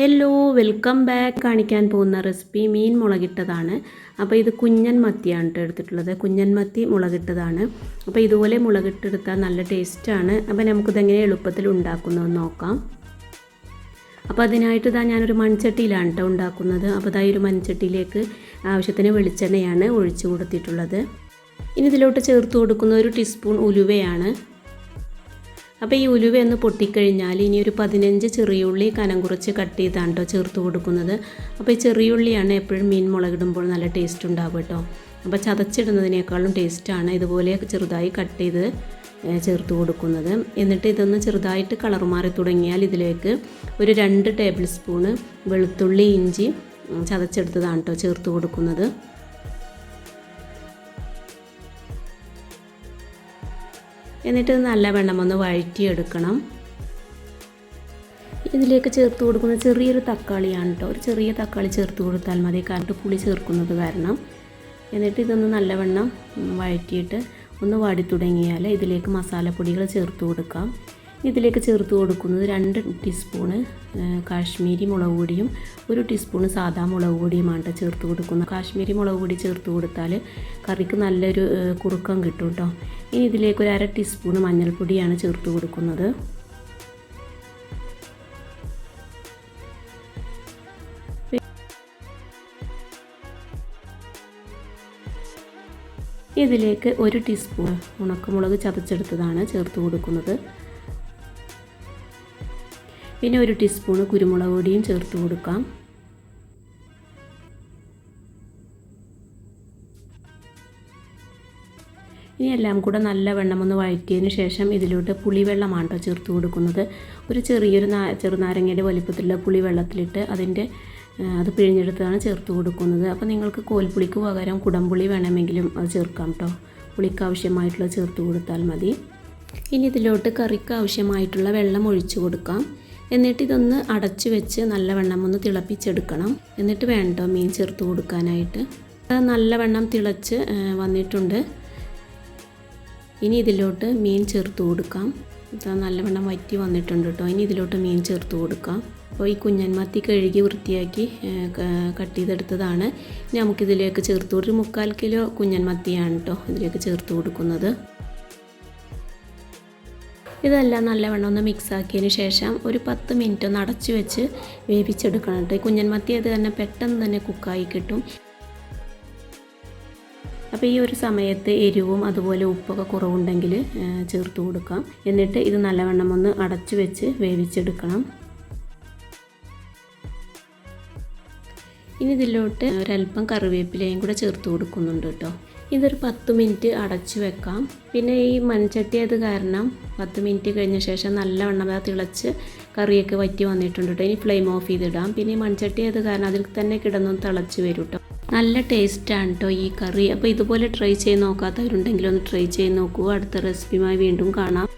Hello welcome back കാണിക്കാൻ പോകുന്ന recipe മീൻ മുളകിട്ടതാണ്. അപ്പോൾ ഇത് കുഞ്ഞൻ മത്തിയാണ് കേട്ടോ എടുത്തിട്ടുള്ളത്. കുഞ്ഞൻ മത്തി മുളകിട്ടതാണ്. അപ്പോൾ ഇതുപോലെ മുളകിട്ടെടുത്താൽ നല്ല ടേസ്റ്റാണ് അപ്പോൾ നമുക്കിതെങ്ങനെ എളുപ്പത്തിൽ ഉണ്ടാക്കുന്നതെന്ന് നോക്കാം. അപ്പോൾ അതിനായിട്ട് ഇതാ ഞാനൊരു മൺചട്ടിയിലാണ് കേട്ടോ ഉണ്ടാക്കുന്നത്. അപ്പോൾ ഇതാ ഒരു മൺചട്ടിയിലേക്ക് ആവശ്യത്തിന് വെളിച്ചെണ്ണയാണ് ഒഴിച്ചു കൊടുത്തിട്ടുള്ളത്. ഇനി ഇതിലോട്ട് ചേർത്ത് കൊടുക്കുന്ന ഒരു ടീസ്പൂൺ ഉലുവയാണ്. അപ്പോൾ ഈ ഉലുവ ഒന്ന് പൊട്ടിക്കഴിഞ്ഞാൽ ഇനി ഒരു പതിനഞ്ച് ചെറിയുള്ളി കനം കുറച്ച് കട്ട് ചെയ്താണ് കേട്ടോ ചേർത്ത് കൊടുക്കുന്നത്. അപ്പോൾ ഈ ചെറിയുള്ളിയാണ് എപ്പോഴും മീൻ മുളകിടുമ്പോൾ നല്ല ടേസ്റ്റ് ഉണ്ടാവും കേട്ടോ അപ്പോൾ ചതച്ചിടുന്നതിനേക്കാളും ടേസ്റ്റാണ് ഇതുപോലെ ചെറുതായി കട്ട് ചെയ്ത് ചേർത്ത് കൊടുക്കുന്നത്. എന്നിട്ട് ഇതൊന്ന് ചെറുതായിട്ട് കളർ മാറി തുടങ്ങിയാൽ ഇതിലേക്ക് ഒരു രണ്ട് ടേബിൾ സ്പൂണ് വെളുത്തുള്ളി ഇഞ്ചി ചതച്ചെടുത്തതാണ് കേട്ടോ ചേർത്ത് കൊടുക്കുന്നത്. എന്നിട്ട് നല്ല വെണ്ണം ഒന്ന് വഴറ്റിയെടുക്കണം. ഇതിലേക്ക് ചേർത്ത് കൊടുക്കുന്ന ചെറിയൊരു തക്കാളിയാണ് കേട്ടോ ഒരു ചെറിയ തക്കാളി ചേർത്ത് കൊടുത്താൽ മതി. കറണ്ട് പുളി ചേർക്കുന്നത് കാരണം. എന്നിട്ട് ഇതൊന്ന് നല്ലവണ്ണം വഴറ്റിയിട്ട് ഒന്ന് വാടി തുടങ്ങിയാൽ ഇതിലേക്ക് മസാലപ്പൊടികൾ ചേർത്ത് കൊടുക്കാം. ഇതിലേക്ക് ചേർത്ത് കൊടുക്കുന്നത് രണ്ട് ടീസ്പൂണ് കാശ്മീരി മുളക് പൊടിയും ഒരു ടീസ്പൂണ് സാധാ മുളക് പൊടിയുമാണ് ചേർത്ത് കൊടുക്കുന്നത്. കാശ്മീരി മുളക് പൊടി ചേർത്ത് കൊടുത്താൽ കറിക്ക് നല്ലൊരു കുറുക്കം കിട്ടും കേട്ടോ ഇനി ഇതിലേക്ക് ഒരു അര ടീസ്പൂണ് മഞ്ഞൾപ്പൊടിയാണ് ചേർത്ത് കൊടുക്കുന്നത്. ഇതിലേക്ക് ഒരു ടീസ്പൂൺ ഉണക്കമുളക് ചതച്ചെടുത്തതാണ് ചേർത്ത് കൊടുക്കുന്നത്. പിന്നെ ഒരു ടീസ്പൂണ് കുരുമുളക് പൊടിയും ചേർത്ത് കൊടുക്കാം. ഇനി എല്ലാം കൂടെ നല്ല വെണ്ണം ഒന്ന് വഴറ്റിയതിന് ശേഷം ഇതിലോട്ട് പുളിവെള്ളമാണ് കേട്ടോ ചേർത്ത് കൊടുക്കുന്നത്. ഒരു ചെറിയൊരു നാ ചെറുനാരങ്ങയുടെ വലിപ്പത്തിലുള്ള പുളിവെള്ളത്തിലിട്ട് അതിന്റെ അത് പിഴിഞ്ഞെടുത്താണ് ചേർത്ത് കൊടുക്കുന്നത്. അപ്പോൾ നിങ്ങൾക്ക് കോൽപ്പുളിക്ക് പകരം കുടംപുളി വേണമെങ്കിലും അത് ചേർക്കാം കേട്ടോ പുളിക്ക് ആവശ്യമായിട്ടുള്ള ചേർത്ത് കൊടുത്താൽ മതി. ഇനി ഇതിലോട്ട് കറിക്ക് ആവശ്യമായിട്ടുള്ള വെള്ളം ഒഴിച്ചു കൊടുക്കാം. എന്നിട്ട് ഇതൊന്ന് അടച്ചു വെച്ച് നല്ലവണ്ണം ഒന്ന് തിളപ്പിച്ചെടുക്കണം. എന്നിട്ട് വേണ്ടോ മീൻ ചേർത്ത് കൊടുക്കാനായിട്ട്. നല്ലവണ്ണം തിളച്ച് വന്നിട്ടുണ്ട്. ഇനി ഇതിലോട്ട് മീൻ ചേർത്ത് കൊടുക്കാം. ഇതാ നല്ലവണ്ണം വറ്റി വന്നിട്ടുണ്ട് കേട്ടോ ഇനി ഇതിലോട്ട് മീൻ ചേർത്ത് കൊടുക്കാം. അപ്പോൾ ഈ കുഞ്ഞൻ മത്തി കഴുകി വൃത്തിയാക്കി കട്ട് ചെയ്തെടുത്തതാണ്. ഇനി നമുക്കിതിലേക്ക് ചേർത്ത് ഒരു മുക്കാൽ കിലോ കുഞ്ഞൻ മത്തിയാണ് കേട്ടോ ഇതിലേക്ക് ചേർത്ത് കൊടുക്കുന്നത്. ഇതെല്ലാം നല്ലവണ്ണം ഒന്ന് മിക്സ് ആക്കിയതിന് ശേഷം ഒരു പത്ത് മിനിറ്റ് ഒന്ന് അടച്ചു വെച്ച് വേവിച്ചെടുക്കണം കേട്ടോ. ഈ കുഞ്ഞൻ മത്തി അത് തന്നെ പെട്ടെന്ന് തന്നെ കുക്കായി കിട്ടും. അപ്പോൾ ഈ ഒരു സമയത്ത് എരിവും അതുപോലെ ഉപ്പൊക്കെ കുറവുണ്ടെങ്കിൽ ചേർത്ത് കൊടുക്കാം. എന്നിട്ട് ഇത് നല്ലവണ്ണം ഒന്ന് അടച്ചു വെച്ച് വേവിച്ചെടുക്കണം. ഇനി ഇതിലോട്ട് ഒരല്പം കറിവേപ്പിലയും കൂടെ ചേർത്ത് കൊടുക്കുന്നുണ്ട് കേട്ടോ. ഇതൊരു പത്ത് മിനിറ്റ് അടച്ചു വെക്കാം. പിന്നെ ഈ മൺചട്ടിയത് കാരണം പത്ത് മിനിറ്റ് കഴിഞ്ഞ ശേഷം നല്ലവണ്ണം അത് തിളച്ച് കറിയൊക്കെ വറ്റി വന്നിട്ടുണ്ട് കേട്ടോ. ഇനി ഫ്ലെയിം ഓഫ് ചെയ്തിടാം. പിന്നെ ഈ മൺചട്ടി അത് കാരണം അതിൽ തന്നെ കിടന്നും തിളച്ച് വരും കേട്ടോ. നല്ല ടേസ്റ്റാണ് കേട്ടോ ഈ കറി. അപ്പോൾ ഇതുപോലെ ട്രൈ ചെയ്ത് നോക്കാത്തവരുണ്ടെങ്കിൽ ഒന്ന് ട്രൈ ചെയ്ത് നോക്കൂ. അടുത്ത റെസിപ്പിയുമായി വീണ്ടും കാണാം.